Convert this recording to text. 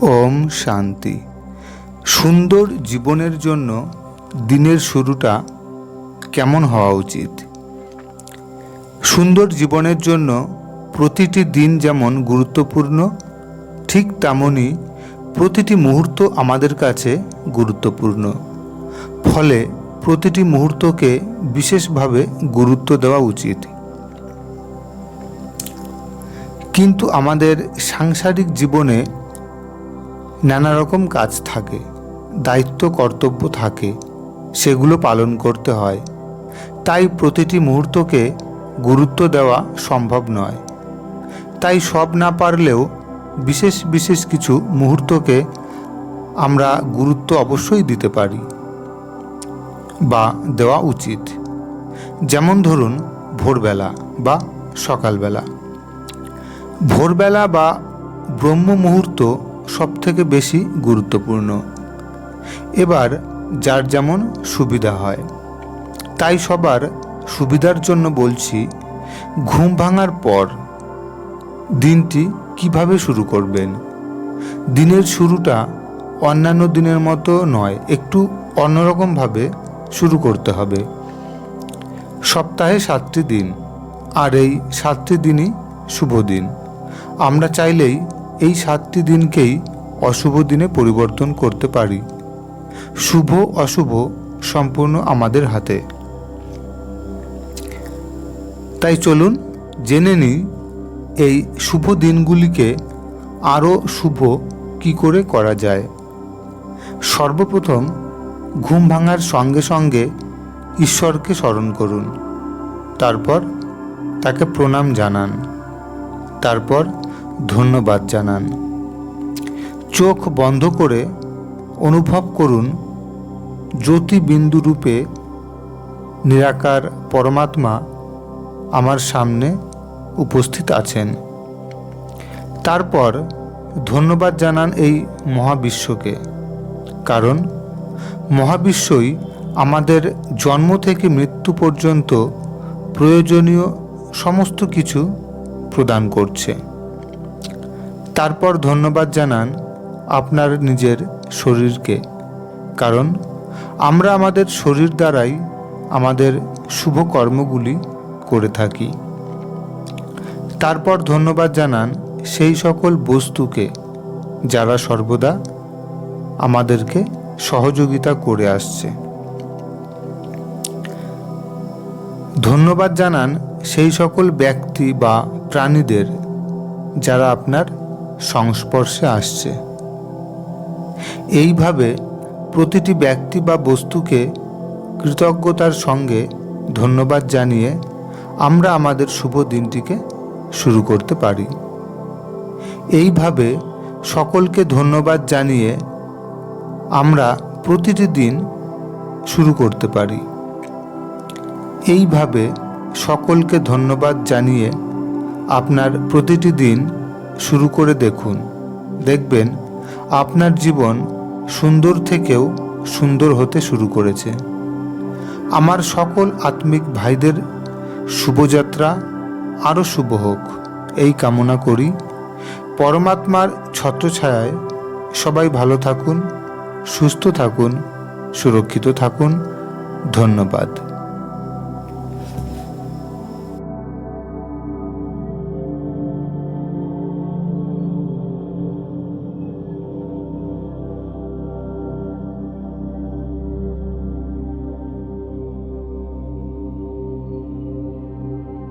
ওম শান্তি। সুন্দর জীবনের জন্য দিনের শুরুটা কেমন হওয়া উচিত? সুন্দর জীবনের জন্য প্রতিটি দিন যেমন গুরুত্বপূর্ণ, ঠিক তেমনই প্রতিটি মুহূর্ত আমাদের কাছে গুরুত্বপূর্ণ। ফলে প্রতিটি মুহূর্তকে বিশেষভাবে গুরুত্ব দেওয়া উচিত। কিন্তু আমাদের সাংসারিক জীবনে নানা রকম কাজ থাকে, দায়িত্ব, কর্তব্য থাকে, সেগুলো পালন করতে হয়। তাই প্রতিটি মুহূর্তকে গুরুত্ব দেওয়া সম্ভব নয়। তাই সব না পারলেও বিশেষ বিশেষ কিছু মুহূর্তকে আমরা গুরুত্ব অবশ্যই দিতে পারি বা দেওয়া উচিত। যেমন ধরুন, ভোরবেলা বা সকালবেলা। ভোরবেলা বা ব্রহ্ম মুহূর্ত সব থেকে বেশি গুরুত্বপূর্ণ। এবার যার যেমন সুবিধা হয়, তাই সবার সুবিধার জন্য বলছি, ঘুম ভাঙার পর দিনটি কীভাবে শুরু করবেন? দিনের শুরুটা অন্যান্য দিনের মতো নয়, একটু অন্যরকমভাবে শুরু করতে হবে। সপ্তাহে সাতটি দিন, আর এই সাতটি দিনই শুভ দিন। আমরা চাইলেই এই সাতটি দিনকেই অশুভ দিনে পরিবর্তন করতে পারি। শুভ অশুভ সম্পূর্ণ আমাদের হাতে। তাই চলুন জেনে নিই, এই শুভ দিনগুলিকে আরও শুভ কি করে করা যায়। সর্বপ্রথম ঘুম ভাঙার সঙ্গে সঙ্গে ঈশ্বরকে স্মরণ করুন। তারপর তাকে প্রণাম জানান। তারপর ধন্যবাদ জানান। চোখ বন্ধ করে অনুভব করুন জ্যোতিবিন্দু রূপে নিরাকার পরমাত্মা আমার সামনে উপস্থিত আছেন। তারপর ধন্যবাদ জানান এই মহাবিশ্বকে, কারণ মহাবিশ্বই আমাদের জন্ম থেকে মৃত্যু পর্যন্ত প্রয়োজনীয় সমস্ত কিছু প্রদান করছে। তারপর ধন্যবাদ জানান আপনার নিজের শরীরকে। কারণ আমরা আমাদের শরীর দ্বারাই আমাদের শুভ কর্মগুলি করে থাকি। তারপর ধন্যবাদ জানান সেই সকল বস্তুকে যারা সর্বদা আমাদেরকে সহযোগিতা করে আসছে। ধন্যবাদ জানান সেই সকল ব্যক্তি বা প্রাণীদের যারা আপনার সংস্পর্শে আসছে। এইভাবে প্রতিটি ব্যক্তি বা বস্তুকে কৃতজ্ঞতার সঙ্গে ধন্যবাদ জানিয়ে আমরা আমাদের শুভ দিনটিকে শুরু করতে পারি। এইভাবে সকলকে ধন্যবাদ জানিয়ে আমরা প্রতিটি দিন শুরু করতে পারি। এইভাবে সকলকে ধন্যবাদ জানিয়ে আপনার প্রতিটি দিন শুরু করে দেখুন। দেখবেন আপনার জীবন সুন্দর থেকেও সুন্দর হতে শুরু করেছে। আমার সকল আত্মিক ভাইদের শুভযাত্রা, আরও শুভ হোক। এই কামনা করি। পরমাত্মার ছত্রছায়ায় সবাই ভালো থাকুন, সুস্থ থাকুন, সুরক্ষিত থাকুন। ধন্যবাদ।